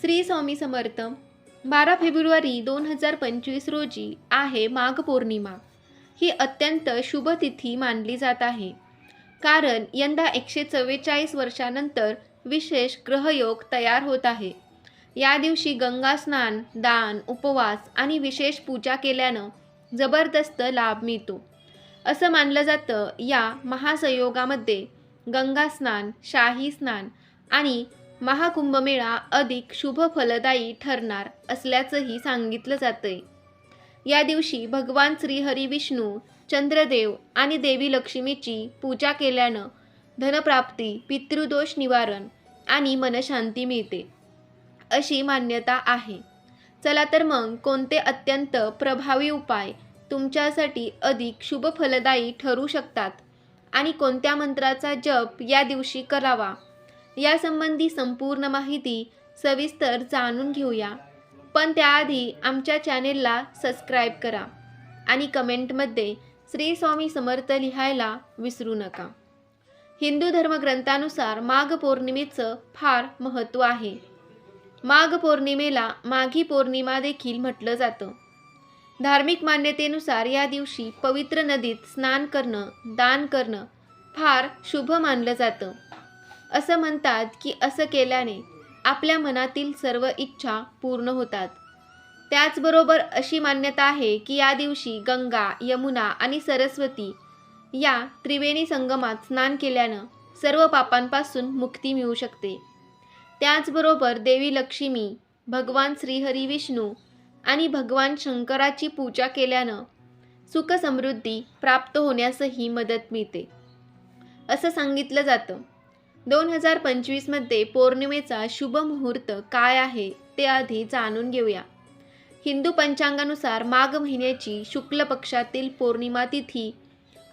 श्री स्वामी समर्थ बारा फेब्रुवारी दोन हजार पंचवीस रोजी आहे माघ पौर्णिमा. ही अत्यंत शुभ तिथी मानली जात आहे. कारण यंदा एकशे चव्वेचाळीस वर्षानंतर विशेष ग्रहयोग तयार होत आहे. या दिवशी गंगा स्नान दान उपवास आणि विशेष पूजा केल्यानं जबरदस्त लाभ मिळतो. असं मानलं जातं या महासंयोगामध्ये गंगा स्नान शाही स्नान आणि महाकुंभमेळा अधिक शुभ फलदायी ठरणार असल्याचंही सांगितलं जातंय. या दिवशी भगवान श्रीहरी विष्णू चंद्रदेव आणि देवी लक्ष्मीची पूजा केल्यानं धनप्राप्ती पितृदोष निवारण आणि मनशांती मिळते अशी मान्यता आहे. चला तर मग कोणते अत्यंत प्रभावी उपाय तुमच्यासाठी अधिक शुभ फलदायी ठरू शकतात आणि कोणत्या मंत्राचा जप या दिवशी करावा? यासंबंधी संपूर्ण माहिती सविस्तर जाणून घेऊया. पण त्याआधी आमच्या चॅनेलला सबस्क्राईब करा आणि कमेंटमध्ये श्री स्वामी समर्थ लिहायला विसरू नका. हिंदू धर्मग्रंथानुसार माघ पौर्णिमेचं फार महत्त्व आहे. माघ पौर्णिमेला माघी पौर्णिमा देखील म्हटलं जातं. धार्मिक मान्यतेनुसार या दिवशी पवित्र नदीत स्नान करणं दान करणं फार शुभ मानलं जातं. असं म्हणतात की असं केल्याने आपल्या मनातील सर्व इच्छा पूर्ण होतात. त्याचबरोबर अशी मान्यता आहे की या दिवशी गंगा यमुना आणि सरस्वती या त्रिवेणी संगमात स्नान केल्यानं सर्व पापांपासून मुक्ती मिळू शकते. त्याचबरोबर देवी लक्ष्मी भगवान श्रीहरी विष्णू आणि भगवान शंकराची पूजा केल्यानं सुख समृद्धी प्राप्त होण्यासही मदत मिळते. असं सांगितलं जातं. दोन हजार पंचवीसमध्ये पौर्णिमेचा शुभ मुहूर्त काय आहे ते आधी जाणून घेऊया. हिंदू पंचांगानुसार माघ महिन्याची शुक्ल पक्षातील पौर्णिमा तिथी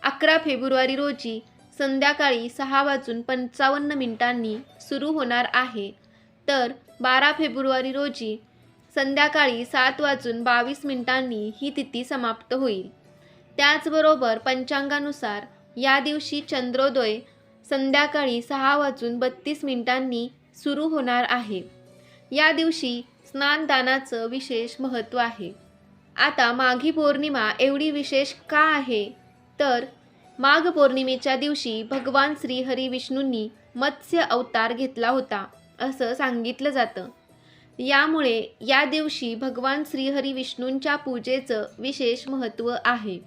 अकरा फेब्रुवारी रोजी संध्याकाळी सहा वाजून पंचावन्न मिनिटांनी सुरू होणार आहे. तर बारा फेब्रुवारी रोजी संध्याकाळी सात वाजून बावीस मिनिटांनी ही तिथी समाप्त होईल. त्याचबरोबर पंचांगानुसार या दिवशी चंद्रोदय संध्याकाळी सहा वाजून बत्तीस मिनिटांनी सुरू होणार आहे. या दिवशी स्नानदानाचं विशेष महत्त्व आहे. आता माघी पौर्णिमा एवढी विशेष का आहे? तर माघ पौर्णिमेच्या दिवशी भगवान श्रीहरी विष्णूंनी मत्स्य अवतार घेतला होता असं सांगितलं जातं. यामुळे या दिवशी भगवान श्रीहरी विष्णूंच्या पूजेचं विशेष महत्त्व आहे.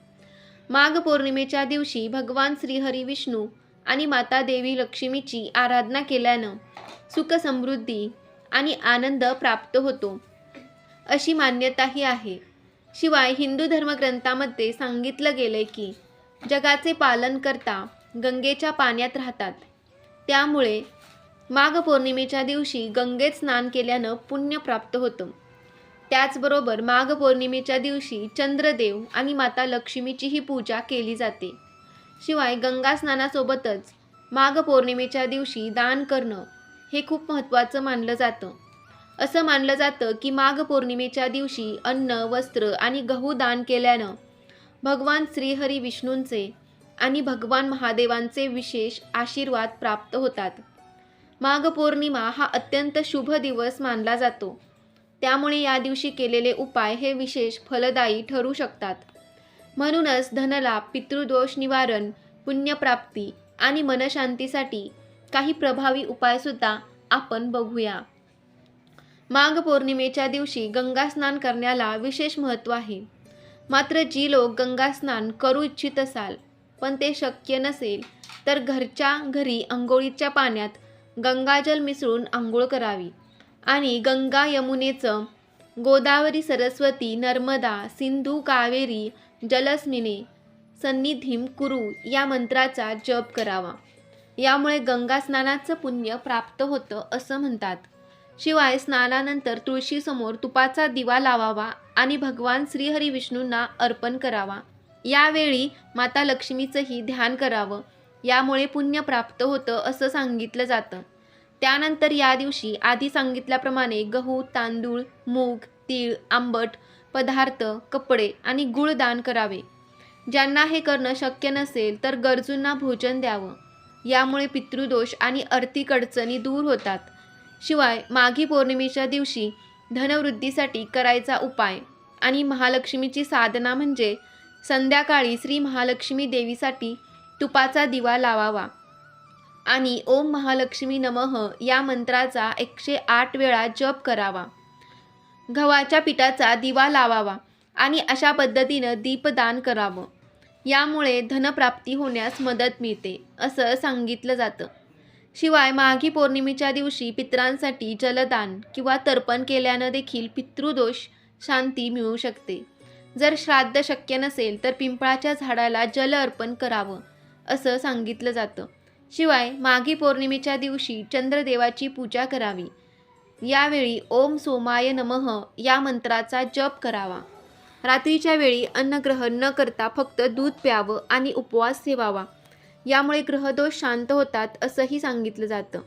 माघ पौर्णिमेच्या दिवशी भगवान श्रीहरी विष्णू आणि माता देवी लक्ष्मीची आराधना केल्यानं सुख समृद्धी आणि आनंद प्राप्त होतो. अशी मान्यताही आहे. शिवाय हिंदू धर्मग्रंथामध्ये सांगितलं गेलंय की जगाचे पालन करता गंगेच्या पाण्यात राहतात. त्यामुळे माघ पौर्णिमेच्या दिवशी गंगेत स्नान केल्यानं पुण्य प्राप्त होतं. त्याचबरोबर माघ पौर्णिमेच्या दिवशी चंद्रदेव आणि माता लक्ष्मीचीही पूजा केली जाते. शिवाय गंगास्नानासोबतच माघ पौर्णिमेच्या दिवशी दान करणं हे खूप महत्त्वाचं मानलं जातं. असं मानलं जातं की माघ पौर्णिमेच्या दिवशी अन्न वस्त्र आणि गहू दान केल्यानं भगवान श्रीहरी विष्णूंचे आणि भगवान महादेवांचे विशेष आशीर्वाद प्राप्त होतात. माघ पौर्णिमा हा अत्यंत शुभ दिवस मानला जातो. त्यामुळे या दिवशी केलेले उपाय हे विशेष फलदायी ठरू शकतात. म्हणूनच धनलाभ पितृदोष निवारण पुण्यप्राप्ती आणि मनशांतीसाठी काही प्रभावी उपायसुद्धा आपण बघूया. माघ पौर्णिमेच्या दिवशी गंगास्नान करण्याला विशेष महत्त्व आहे. मात्र जी लोक गंगास्नान करू इच्छित असाल पण ते शक्य नसेल तर घरच्या घरी आंघोळीच्या पाण्यात गंगाजल मिसळून आंघोळ करावी. आणि गंगा यमुनेचं गोदावरी सरस्वती नर्मदा सिंधू कावेरी जलस्मिने सन्निधीम कुरु या मंत्राचा जप करावा. यामुळे गंगा स्नानाचं पुण्य प्राप्त होतं असं म्हणतात. शिवाय स्नानानंतर तुळशीसमोर तुपाचा दिवा लावावा आणि भगवान श्रीहरी विष्णूंना अर्पण करावा. यावेळी माता लक्ष्मीचंही ध्यान करावं. यामुळे पुण्य प्राप्त होतं असं सांगितलं जातं. त्यानंतर या दिवशी आधी सांगितल्याप्रमाणे गहू तांदूळ मूग तीळ आंबट पदार्थ कपडे आणि गुळ दान करावे. ज्यांना हे करणं शक्य नसेल तर गरजूंना भोजन द्यावं. यामुळे पितृदोष आणि आर्थिक अडचणी दूर होतात. शिवाय माघी पौर्णिमेच्या दिवशी धनवृद्धीसाठी करायचा उपाय आणि महालक्ष्मीची साधना म्हणजे संध्याकाळी श्री महालक्ष्मी देवीसाठी तुपाचा दिवा लावावा. आणि ओम महालक्ष्मी नमः या मंत्राचा एकशे आठ वेळा जप करावा. गव्हाच्या पिठाचा दिवा लावावा आणि अशा पद्धतीनं दीपदान करावं. यामुळे धनप्राप्ती होण्यास मदत मिळते असं सांगितलं जातं. शिवाय माघी पौर्णिमेच्या दिवशी पितरांसाठी जलदान किंवा तर्पण केल्यानं देखील पितृदोष शांती मिळू शकते. जर श्राद्ध शक्य नसेल तर पिंपळाच्या झाडाला जल अर्पण करावं असं सांगितलं जातं. शिवाय माघी पौर्णिमेच्या दिवशी चंद्रदेवाची पूजा करावी यावेळी ओम सोमाय नमः या मंत्राचा जप करावा. रात्रीच्या वेळी अन्नग्रहण न करता फक्त दूध प्यावं आणि उपवास ठेवावा. यामुळे ग्रहदोष शांत होतात असंही सांगितलं जातं.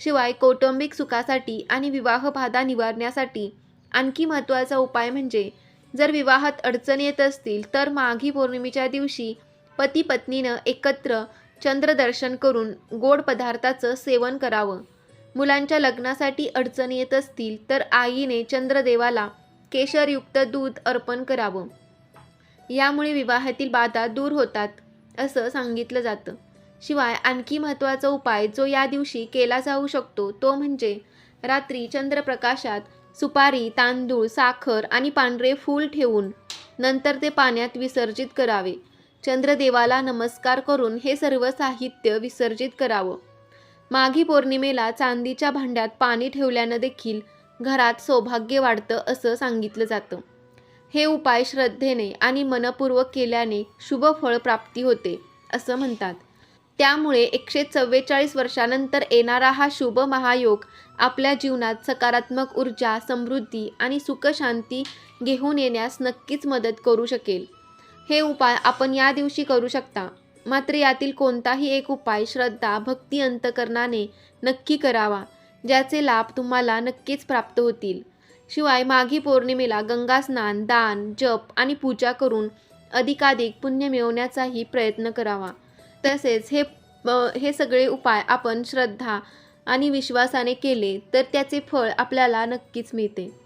शिवाय कौटुंबिक सुखासाठी आणि विवाह बाधा निवारण्यासाठी आणखी महत्त्वाचा उपाय म्हणजे जर विवाहात अडचण येत असतील तर माघी पौर्णिमेच्या दिवशी पती पत्नीनं एकत्र चंद्रदर्शन करून गोड पदार्थाचं सेवन करावं. मुलांच्या लग्नासाठी अडचण येत असतील तर आईने चंद्रदेवाला केशरयुक्त दूध अर्पण करावं. यामुळे विवाहातील बाधा दूर होतात असं सांगितलं जातं. शिवाय आणखी महत्त्वाचा उपाय जो या दिवशी केला जाऊ शकतो तो म्हणजे रात्री चंद्रप्रकाशात सुपारी तांदूळ साखर आणि पांढरे फूल ठेवून नंतर ते पाण्यात विसर्जित करावे. चंद्रदेवाला नमस्कार करून हे सर्व साहित्य विसर्जित करावं. माघी पौर्णिमेला चांदीच्या भांड्यात पाणी ठेवल्यानं देखील घरात सौभाग्य वाढतं असं सांगितलं जातं. हे उपाय श्रद्धेने आणि मनपूर्वक केल्याने शुभ फळ प्राप्ती होते असं म्हणतात. त्यामुळे एकशे चव्वेचाळीस वर्षानंतर येणारा हा शुभ महायोग आपल्या जीवनात सकारात्मक ऊर्जा समृद्धी आणि सुखशांती घेऊन येण्यास नक्कीच मदत करू शकेल. हे उपाय आपण या दिवशी करू शकता. मात्र यातील कोणताही एक उपाय श्रद्धा भक्ती अंतकरणाने नक्की करावा ज्याचे लाभ तुम्हाला नक्कीच प्राप्त होतील. शिवाय माघी पौर्णिमेला गंगा स्नान दान जप आणि पूजा करून अधिकाधिक पुण्य मिळवण्याचाही प्रयत्न करावा. तसेच हे हे सगळे उपाय आपण श्रद्धा आणि विश्वासाने केले तर त्याचे फळ आपल्याला नक्कीच मिळते.